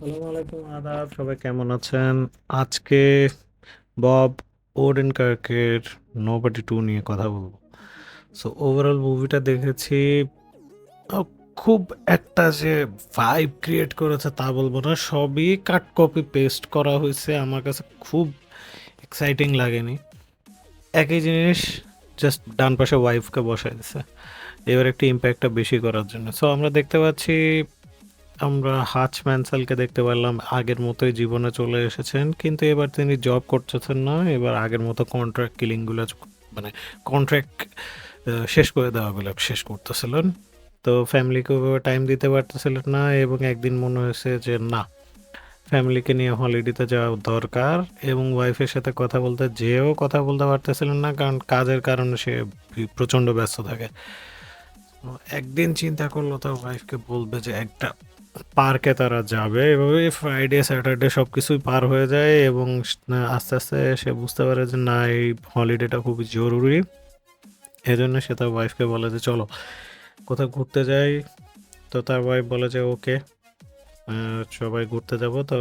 আসসালামু আলাইকুম, আদাব। সবাই কেমন আছেন? আজকে বব ওডেনকার্কের নোবডি টু নিয়ে কথা বলব। সো ওভারঅল মুভিটা দেখেছি। খুব একটা যে ভাইব ক্রিয়েট করেছে তা বলব না। সবই কাট কপি পেস্ট করা হয়েছে। আমার কাছে খুব এক্সাইটিং লাগেনি। একই জিনিস জাস্ট ডান পাশে ওয়াইফকে বসাই দিছে। এবার একটু ইম্প্যাক্টটা বেশি করার জন্য। সো আমরা দেখতে পাচ্ছি আমরা হাচ ম্যানসেলকে দেখতে পারলাম আগের মতোই জীবনে চলে এসেছেন, কিন্তু এবার তিনি জব করতেছেন না, এবার আগের মতো কন্ট্রাক্ট কিলিংগুলো মানে কন্ট্রাক্ট শেষ করে দেওয়াগুলো শেষ করতেছিলেন। তো ফ্যামিলিকে টাইম দিতে পারতেছিলেন না এবং একদিন মনে হয়েছে যে না ফ্যামিলিকে নিয়ে হলিডেতে যাওয়া দরকার এবং ওয়াইফের সাথে কথা বলতে যেও কথা বলতে পারতেছিলেন না, কারণ কাজের কারণে সে প্রচণ্ড ব্যস্ত থাকে। একদিন চিন্তা করল তার ওয়াইফকে বলবে যে একটা পার্কে তারা যাবে। এভাবে ফ্রাইডে স্যাটারডে সব কিছুই পার হয়ে যায় এবং আস্তে আস্তে সে বুঝতে পারে যে না, এই হলিডেটা খুবই জরুরি। এজন্য সে তার ওয়াইফকে বলে যে, চলো, কোথাও ঘুরতে যাই। তো তার ওয়াইফ বলে যে, ওকে সবাই ঘুরতে যাব। তো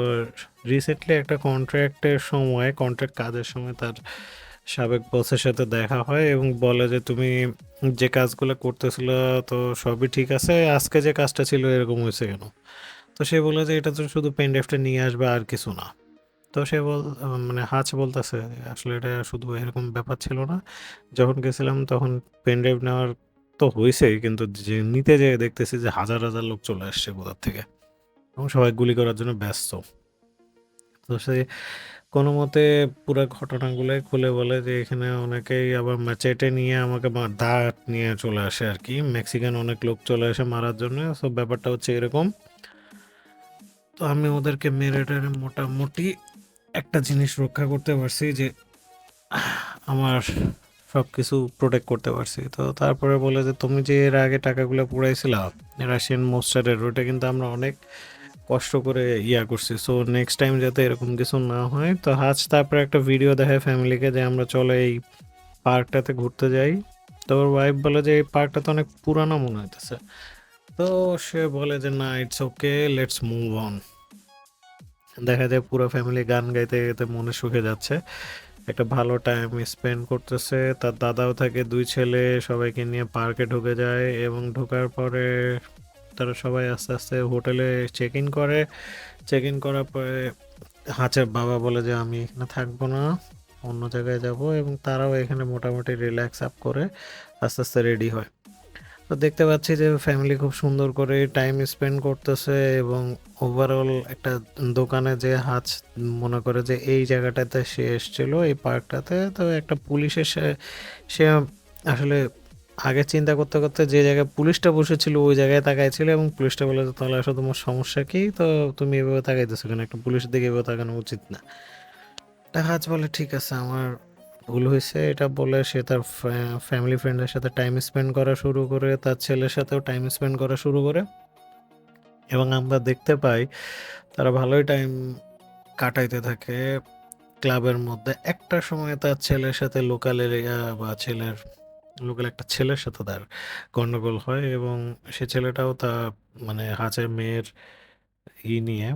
রিসেন্টলি একটা কন্ট্রাক্টের সময় কন্ট্রাক্ট কাজের সময় তার সাবেক বসের সাথে দেখা হয় এবং বলে যে তুমি যে কাজগুলো করতেছিল তো সবই ঠিক আছে, আজকে যে কাজটা ছিল এরকম হয়েছে কেন? তো সে বলে যে এটা তো শুধু পেন ড্রাইভটা নিয়ে আসবে আর কিছু না। তো সে বল মানে হাচ বলতেছে, আসলে এটা শুধু এরকম ব্যাপার ছিল না। যখন গেছিলাম তখন পেন ড্রাইভ নেওয়ার তো হয়েছেই, কিন্তু যে নিতে যেয়ে দেখতেছি যে হাজার হাজার লোক চলে আসছে কোথার থেকে। এবং সবাই গুলি করার জন্য ব্যস্ত। তো সে কোনো মতে পুরো ঘটনাগুলোই খুলে বলে যে এখানে অনেকেই আবার ম্যাচেটে নিয়ে আমাকে দাঁত নিয়ে চলে আসে আর কি। মেক্সিকান অনেক লোক চলে আসে মারার জন্য সব ব্যাপারটা হচ্ছে এরকম। তো আমি ওদেরকে মেরে টেরে মোটামুটি একটা জিনিস রক্ষা করতে পারছি যে আমার সব কিছু প্রোটেক্ট করতে পারছি। তো তারপরে বলে যে, তুমি যে এর আগে টাকাগুলো পুড়াইছিলা রাশিয়ান মোস্টারের ওটা কিন্তু আমরা অনেক কষ্ট করে ইয়া করছি। সো নেক্সট টাইম যাতে এরকম কিছু না হয়, তো আজ তারপরে একটা ভিডিও দেখায় ফ্যামিলিকে যে আমরা চলে এই পার্কটাতে ঘুরতে যাই। তো ওর ওয়াইফ বলে যে, এই পার্কটা তো অনেক পুরানো মনে হইতেছে। তো সে বলে যে, না it's okay let's move on দেখা যায় পুরো ফ্যামিলি গান গাইতে গাইতে মনে সুখে যাচ্ছে। একটা ভালো টাইম স্পেন্ড করতেছে। তার দাদাও থাকে, দুই ছেলে, সবাইকে নিয়ে পার্কে ঢুকে যায় এবং ঢোকার পরে তারা সবাই আস্তে আস্তে হোটেলে চেক ইন করে। চেক ইন করার পরে হাঁচের বাবা বলে যে, আমি এখানে থাকব না, অন্য জায়গায় যাব। এবং তারাও এখানে মোটামুটি রিল্যাক্স আপ করে আস্তে আস্তে রেডি হয়। তো দেখতে পাচ্ছি যে ফ্যামিলি খুব সুন্দর করে টাইম স্পেন্ড করতেছে এবং ওভারঅল একটা দোকানে যে হাঁচ মনে করে যে, এই জায়গাটাতে সে এসেছিল, এই পার্কটাতে তো একটা পুলিশের সে আসলে আগে চিন্তা করতে করতে যে জায়গায় পুলিশটা বসেছিল, ওই জায়গায় তাকাইছিল এবং পুলিশটা বলে তাহলে আসলে তোমার সমস্যা কি? তো তুমি এভাবে তাকাইতেছো কেন? একটা পুলিশের দিকে এভাবে তাকানো উচিত না। হাজ বলে, ঠিক আছে, আমার ভুল হয়েছে। এটা বলে সে তার ফ্যামিলি ফ্রেন্ডের সাথে টাইম স্পেন্ড করা শুরু করে, তার ছেলের সাথেও টাইম স্পেন্ড করা শুরু করে এবং আমরা দেখতে পাই তারা ভালোই টাইম কাটাইতে থাকে। ক্লাবের মধ্যে একটা সময় তার ছেলের সাথে লোকাল এরিয়া বা ছেলের লোকাল একটা ছেলের সাথে তার গন্ডগোল হয় এবং সে ছেলেটাও তা মানে হাঁচের মেয়ের ই নিয়ে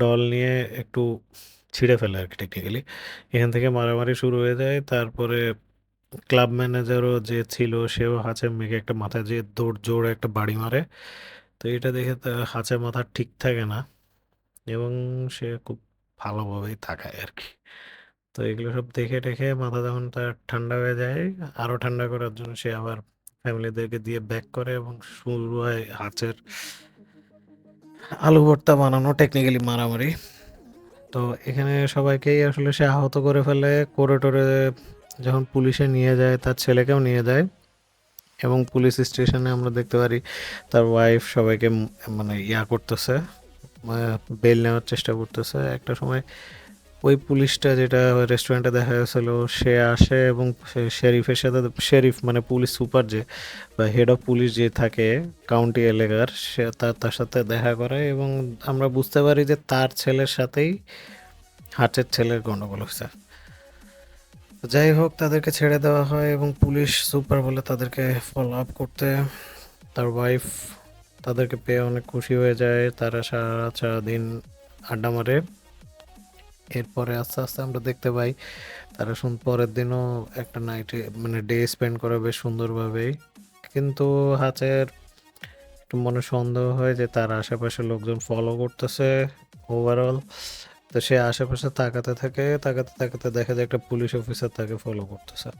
ডল নিয়ে একটু ছিঁড়ে ফেলে আর কি টেকনিক্যালি এখান থেকে মারামারি শুরু হয়ে যায়, তারপরে ক্লাব ম্যানেজারও যে ছিল সেও হাঁচের মেয়েকে একটা মাথায় যে দৌড় জোরে একটা বাড়ি মারে। তো এটা দেখে হাঁচের মাথা ঠিক থাকে না এবং সে খুব ভালোভাবেই থাকায় আর কি। তো এগুলো সব দেখে টেখে মাথা যখন তার ঠান্ডা হয়ে যায় আরও ঠান্ডা করার জন্য সে আবার ফ্যামিলিদেরকে দিয়ে ব্যাক করে এবং শুরু হয় হাঁচের আলু ভর্তা বানানো টেকনিক্যালি মারামারি। তো এখানে সবাইকেই আসলে সে আহত করে ফেলে, করে টোরে যখন পুলিশে নিয়ে যায়, তার ছেলেকেও নিয়ে যায় এবং পুলিশ স্টেশনে আমরা দেখতে পারি তার ওয়াইফ সবাইকে মানে ইয়া করতেছে বেল নেওয়ার চেষ্টা করতেছে। একটা সময় ওই পুলিশটা যেটা রেস্টুরেন্টে দেখা গেছিল, সে আসে এবং শেরিফের সাথে শেরিফ মানে পুলিশ সুপার যে, বা হেড অফ পুলিশ যে থাকে কাউন্টি এলাকার, সে তার তার সাথে দেখা করে এবং আমরা বুঝতে পারি যে তার ছেলের সাথেই হাটের ছেলের গণ্ডগোল হয়েছে। তো যাই হোক, তাদেরকে ছেড়ে দেওয়া হয় এবং পুলিশ সুপার বলে তাদেরকে ফলো আপ করতে। তার ওয়াইফ তাদেরকে পেয়ে অনেক খুশি হয়ে যায়, তারা সারা সারা দিন আড্ডা মারে। এরপরে আস্তে আস্তে আমরা দেখতে পাই তারা শুন, পরের দিনও একটা নাইটে মানে ডে স্পেন্ড করে বেশ সুন্দরভাবেই। কিন্তু হাতের একটু মনে সন্দেহ হয় যে তার আশেপাশে লোকজন ফলো করতেছে ওভারঅল তো সে আশেপাশে তাকাতে থাকে, তাকাতে তাকাতে দেখা যায় একটা পুলিশ অফিসার তাকে ফলো করতেছে।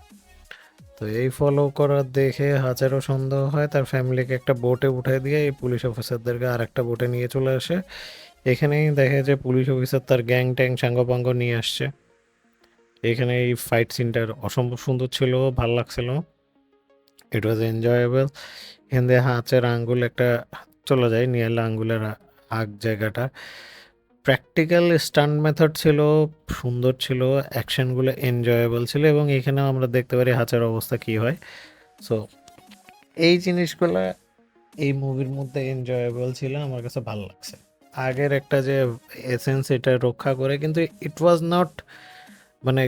তো এই ফলো করা দেখে হাজারও সন্দেহ হয়, তার ফ্যামিলিকে একটা বোটে উঠে দিয়ে এই পুলিশ অফিসারদেরকে আর একটা বোটে নিয়ে চলে আসে। এখানেই দেখে যে পুলিশ অফিসার তার গ্যাং ট্যাং সাঙ্গপাঙ্গ নিয়ে আসছে। এখানে এই ফাইট সিনটার অসম্ভব সুন্দর ছিল, ভালো লাগছিল। ইট ওয়াজ এনজয়েবল এখান দিয়ে হাঁচের আঙ্গুল একটা চলে যায় নিয়াল আঙ্গুলের আগ জায়গাটা। প্র্যাকটিক্যাল স্টান্ট মেথড ছিল, সুন্দর ছিল অ্যাকশনগুলো এনজয়েবল ছিল এবং এখানেও আমরা দেখতে পারি হাঁচের অবস্থা কি হয়। সো এই জিনিসগুলো এই মুভির মধ্যে এনজয়েবল ছিল, আমার কাছে ভালো লাগছে। আগের একটা যে এসেন্স এটা রক্ষা করে, কিন্তু ইট ওয়াজ নট মানে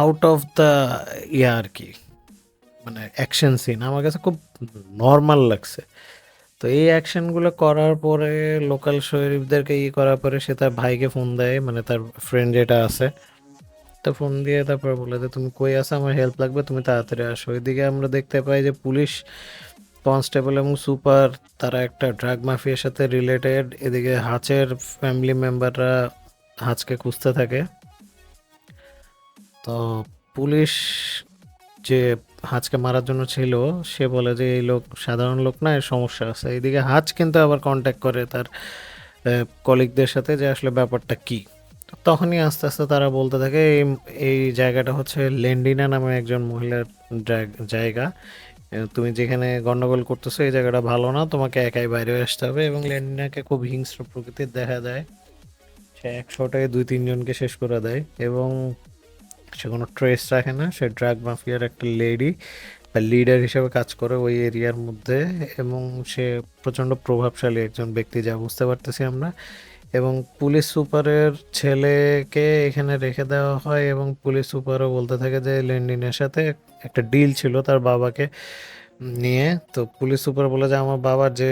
আউট অফ দ্য ইয়া আর কি মানে অ্যাকশন সিন আমার কাছে খুব নর্মাল লাগছে। তো এই অ্যাকশনগুলো করার পরে লোকাল শরীফদেরকে ই করার পরে সে তার ভাইকে ফোন দেয় মানে তার ফ্রেন্ড যেটা আছে। তো ফোন দিয়ে তারপর বলে যে, তুমি কই আছো? আমার হেল্প লাগবে, তুমি তাড়াতাড়ি আসো। ওইদিকে আমরা দেখতে পাই যে পুলিশ কনস্টেবল এবং সুপার, তারা একটা ড্রাগ মাফিয়ার সাথে রিলেটেড এদিকে হাঁচের ফ্যামিলি মেম্বাররা হাঁচকে খুঁজতে থাকে। তো পুলিশ যে হাঁচকে মারার জন্য ছিল, সে বলে যে, এই লোক সাধারণ লোক না সমস্যা আছে। এদিকে হাঁচ কিন্তু আবার কন্ট্যাক্ট করে তার কলিগদের সাথে যে আসলে ব্যাপারটা কি। তখনই আস্তে আস্তে তারা বলতে থাকে, এই এই জায়গাটা হচ্ছে লেন্ডিনা নামে একজন মহিলার জায়গ- তুমি যেখানে গন্ডগোল করতেছো, এই জায়গাটা ভালো না। তোমাকে একাই বাইরে আসতে হবে এবং ল্যান্ডিনাকে খুব হিংস্র প্রকৃতির দেখা দেয়। সে একশোটায় দুই তিনজনকে শেষ করে দেয় এবং সে কোনো ট্রেস রাখে না। সে ড্রাগ মাফিয়ার একটা লেডি বা লিডার হিসেবে কাজ করে ওই এরিয়ার মধ্যে এবং সে প্রচণ্ড প্রভাবশালী একজন ব্যক্তি, যা বুঝতে পারতেছি আমরা। এবং পুলিশ সুপারের ছেলেকে এখানে রেখে দেওয়া হয় এবং পুলিশ সুপারও বলতে থাকে যে লেন্ডিনের সাথে একটা ডিল ছিল তার বাবাকে নিয়ে। তো পুলিশ সুপার বলে যে, আমার বাবার যে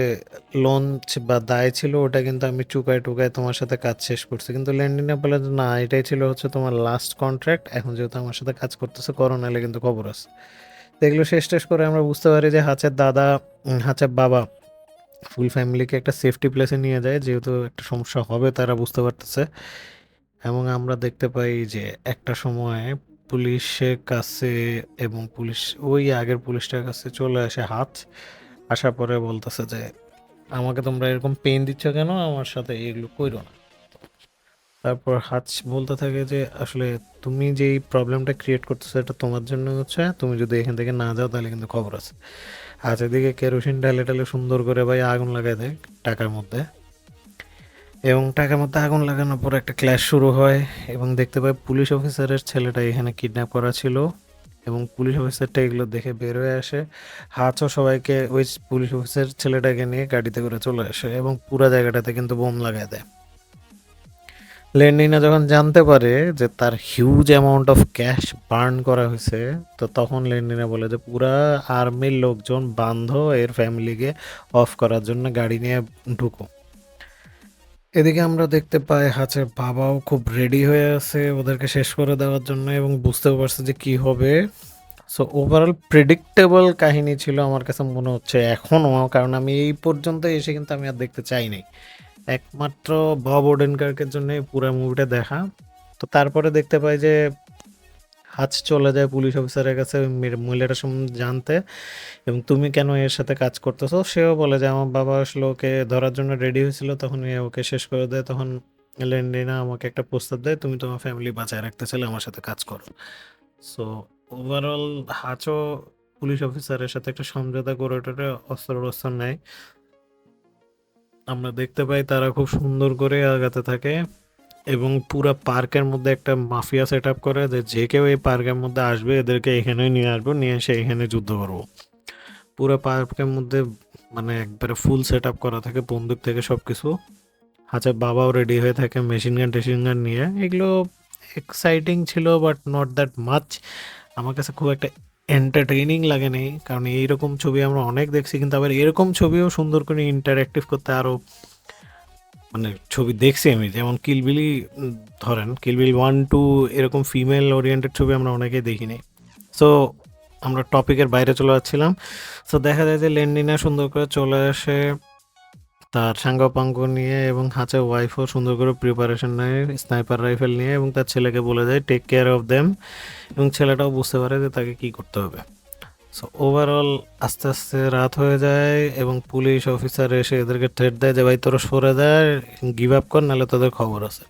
লোন বা দায় ছিল ওটা কিন্তু আমি চুকায় টুকায় তোমার সাথে কাজ শেষ করছি। কিন্তু লেন্ডিনে বলে যে, না, এটাই ছিল হচ্ছে তোমার লাস্ট কন্ট্রাক্ট এখন যেহেতু আমার সাথে কাজ করতেছে, করো, নাহলে কিন্তু খবর আছে। তো এগুলো শেষ টেস করে আমরা বুঝতে পারি যে, হাঁচের দাদা, হাঁচের বাবা ফুল ফ্যামিলিকে একটা সেফটি প্লেসে নিয়ে যায়, যেহেতু একটা সমস্যা হবে, তারা বুঝতে পারতেছে। এবং আমরা দেখতে পাই যে একটা সময় পুলিশের কাছে এবং পুলিশ, ওই আগের পুলিশটার কাছে চলে আসে হাত, আসার পরে বলতেছে যে, আমাকে তোমরা এরকম পেন দিচ্ছ কেন? আমার সাথে এগুলো কইরো না। তারপর হাত বলতে থাকে যে আসলে তুমি যেই প্রবলেমটা ক্রিয়েট করতেছো এটা তোমার জন্য হচ্ছে। তুমি যদি এখান থেকে না যাও তাহলে কিন্তু খবর আছে। আজ এদিকে কেরোসিন ঢালে টালে সুন্দর করে ভাই আগুন লাগাই দেয় টাকার মধ্যে। এবং টাকার মধ্যে আগুন লাগানোর পর একটা ক্ল্যাশ শুরু হয় এবং দেখতে পাই পুলিশ অফিসারের ছেলেটা এখানে কিডন্যাপ করা ছিল এবং পুলিশ অফিসারটা এগুলো দেখে বের হয়ে আসে। হাতও সবাইকে ওই পুলিশ অফিসার ছেলেটাকে নিয়ে গাড়িতে করে চলে আসে এবং পুরো জায়গাটাতে কিন্তু বোম লাগায় দেয়। লেন্ডিনা যখন জানতে পারে যে তার huge amount of cash burn করা হয়েছে, তো তখন লেন্ডিনা বলে যে পুরা আর্মির লোকজন বান্ধ এর ফ্যামিলিকে অফ করার জন্য গাড়ি নিয়ে ঢুকো। এদিকে আমরা দেখতে পাই হাঁচের বাবাও খুব রেডি হয়ে আছে ওদেরকে শেষ করে দেওয়ার জন্য এবং বুঝতেও পারছে যে কি হবে। সো ওভারঅল প্রেডিক্টেবল কাহিনী ছিল আমার কাছে মনে হচ্ছে এখনও, কারণ আমি এই পর্যন্ত এসে কিন্তু আমি আর দেখতে চাইনি। একমাত্র বব ওডেনকার্কের জন্য পুরো মুভিটা দেখা। তো তারপরে দেখতে পাই যে হাজ চলে যায় পুলিশ অফিসারের কাছে মহিলাটার সম্বন্ধে জানতে। এবং তুমি কেন এর সাথে কাজ করতেছো? সেও বলে যে আমার বাবা আসলে ওকে ধরার জন্য রেডি হয়েছিল, তখন ওকে শেষ করে দেয়, তখন লেন্ডিনা আমাকে একটা প্রস্তাব দেয়, তুমি তোমার ফ্যামিলি বাঁচায় রাখতে চাইলে আমার সাথে কাজ করো। সো ওভারঅল হাচও পুলিশ অফিসারের সাথে একটা সমঝোতা করে টোরে অস্ত্র টস্ত্র নেয়। আমরা দেখতে পাই তারা খুব সুন্দর করে আগাতে থাকে এবং পুরো পার্কের মধ্যে একটা মাফিয়া সেট আপ করে যে যে কেউ এই পার্কের মধ্যে আসবে এদেরকে এখানে নিয়ে আসব, নিয়ে এসে এখানে যুদ্ধ করব। পুরো পার্কের মধ্যে মানে একবারে ফুল সেট আপ করা থাকে, বন্দুক থেকে সব কিছু হাতে বাবাও রেডি হয়ে থাকে মেশিন গান টেশিন গান নিয়ে। এগুলো এক্সাইটিং ছিল বাট নট দ্যাট মাচ আমার কাছে খুব একটা এন্টারটেইনিং নেই কারণ এইরকম ছবি আমরা অনেক দেখছি, কিন্তু আবার এরকম ছবিও সুন্দর করে ইন্টারঅ্যাক্টিভ করতে আরও মানে ছবি দেখছি আমি, যেমন কিলবিলি ধরেন কিলবিল ওয়ান টু এরকম ফিমেল ওরিয়েন্টেড ছবি আমরা অনেকেই দেখিনি। সো আমরা টপিকের বাইরে চলে যাচ্ছিলাম। সো দেখা যায় যে লেন্ডিনা সুন্দর করে চলে আসে তার সাঙ্গপাঙ্গ নিয়ে এবং হাঁচে ওয়াইফও সুন্দর করে প্রিপারেশন নেয় স্নাইপার রাইফেল নিয়ে এবং তার ছেলেকে বলে দেয় টেক কেয়ার অফ দেম এবং ছেলেটাও বুঝতে পারে যে তাকে কি করতে হবে। সো ওভারঅল আস্তে আস্তে রাত হয়ে যায় এবং পুলিশ অফিসার এসে এদেরকে থ্রেট দেয় যে, ভাই, তোরা সরে দেয় গিভ আপ কর, নাহলে তোদের খবর আছে।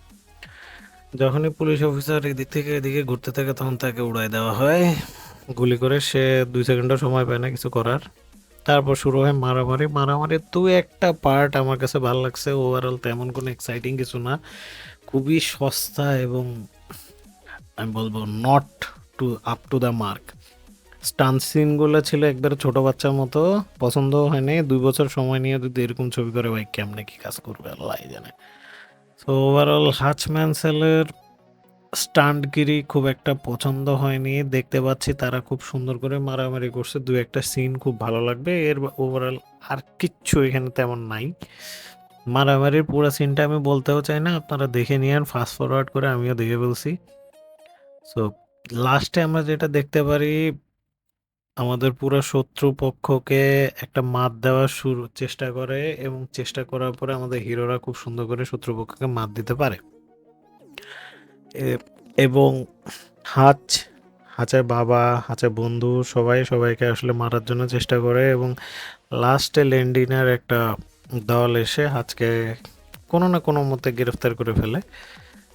যখনই পুলিশ অফিসার এদিক থেকে এদিকে ঘুরতে থাকে, তখন তাকে উড়াই দেওয়া হয়। গুলি করে সে দুই সেকেন্ডও সময় পায় না কিছু করার। তারপর শুরু হয় মারামারি। মারামারির দু একটা পার্ট আমার কাছে ভালো লাগছে। ওভারঅল তেমন কোনো এক্সাইটিং কিছু না। খুবই সস্তা এবং আমি বলব not to up to the mark stunt সিনগুলো ছিল একবারে ছোট বাচ্চার মতো। পছন্দ হয়নি। দুই বছর সময় নিয়ে যদি এরকম ছবি করে, ভাই, কেমনে কি কাজ করবে? আল্লাহ জানে। তো ওভারঅল হাচম্যান সেলের স্টান্টগিরি খুব একটা পছন্দ হয়নি। দেখতে পাচ্ছি তারা খুব সুন্দর করে মারামারি করছে। দু একটা সিন খুব ভালো লাগবে। এর ওভারঅল আর কিচ্ছু এখানে তেমন নাই। মারামারির পুরো সিনটা আমি বলতেও চাই না। আপনারা দেখে নিয়েন ফাস্ট ফরওয়ার্ড করে আমিও দেখে বলছি সো লাস্টে আমরা যেটা দেখতে পারি, আমাদের পুরো শত্রু পক্ষকে একটা মাত দেওয়ার শুরু, চেষ্টা করে এবং চেষ্টা করার পরে আমাদের হিরোরা খুব সুন্দর করে শত্রুপক্ষকে মাত দিতে পারে। এবং হাচ হাচের বাবা হাচের বন্ধু সবাই সবাইকে আসলে মারার জন্য চেষ্টা করে এবং লাস্টে লেন্ডিনার একটা দল এসে হাচকে কোনো না কোনো মতে গ্রেফতার করে ফেলে।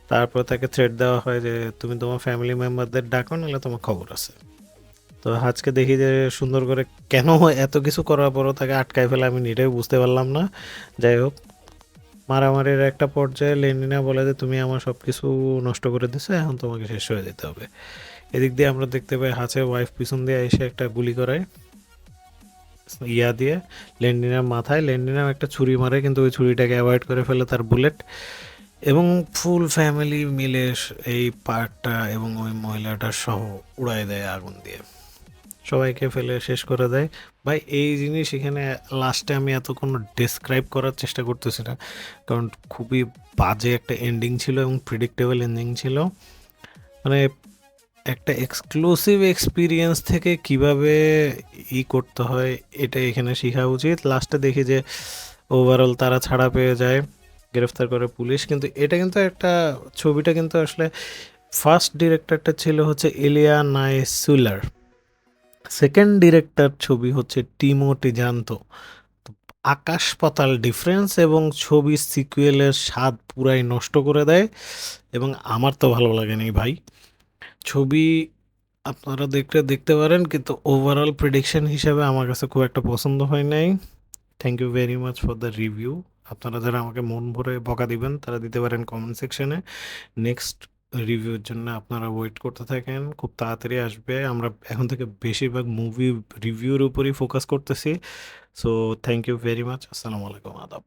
তারপর তাকে থ্রেট দেওয়া হয় যে, তুমি তোমার ফ্যামিলি মেম্বারদের ডাকো, নাহলে তোমার খবর আছে। তো আজকে দেখি যে, সুন্দর করে কেন এত কিছু করার পরও তাকে আটকায় ফেলে আমি নিজেই বুঝতে পারলাম না। যাই হোক মারামারির একটা পর্যায়ে লেনিনা বলে যে, তুমি আমার সব কিছু নষ্ট করে দিছো, এখন তোমাকে শেষ হয়ে যেতে হবে। এদিক দিয়ে আমরা দেখতে পাই হাঁচে ওয়াইফ পিছন দিয়ে এসে একটা গুলি করায় ইয়া দিয়ে লেন্ডিনার মাথায়। লেন্ডিনার একটা ছুরি মারে, কিন্তু ওই ছুরিটাকে অ্যাভয়েড করে ফেলে তার বুলেট এবং ফুল ফ্যামিলি মিলে এই পার্টটা এবং ওই মহিলাটার সহ উড়াই দেয় আগুন দিয়ে। সবাইকে ফেলে শেষ করে দেয়। ভাই, এই জিনিস এখানে লাস্টে আমি এত কোনো ডেসক্রাইব করার চেষ্টা করতেছি না। কারণ খুবই বাজে একটা এন্ডিং ছিল এবং প্রিডিক্টেবল এন্ডিং ছিল। মানে একটা এক্সক্লুসিভ এক্সপিরিয়েন্স থেকে কীভাবে ই করতে হয় এটা এখানে শেখা উচিত। লাস্টে দেখি যে ওভারঅল তারা ছাড়া পেয়ে যায়, গ্রেফতার করে পুলিশ। কিন্তু এটা কিন্তু একটা, ছবিটা কিন্তু আসলে ফার্স্ট ডিরেক্টরটা ছিল হচ্ছে এলিয়া নাই সুলার সেকেন্ড ডিরেক্টর ছবি হচ্ছে টিমোটি জানতো তো আকাশ পাতাল ডিফারেন্স এবং ছবি সিকুয়েলের স্বাদ পুরাই নষ্ট করে দেয় এবং আমার তো ভালো লাগেনি ভাই। ছবি আপনারা দেখতে দেখতে পারেন কিন্তু ওভারঅল প্রেডিকশন হিসাবে আমার কাছে খুব একটা পছন্দ হয় নাই। Thank you very much for the review আপনারা যারা আমাকে মন ভরে বকা দিবেন তারা দিতে পারেন কমেন্ট সেকশনে নেক্সট রিভিউর জন্য আপনারা ওয়েট করতে থাকেন, খুব তাড়াতাড়ি আসবে। আমরা এখন থেকে বেশিরভাগ মুভি রিভিউর উপরই ফোকাস করতেছি। So thank you very much আসসালামু আলাইকুম আদাব।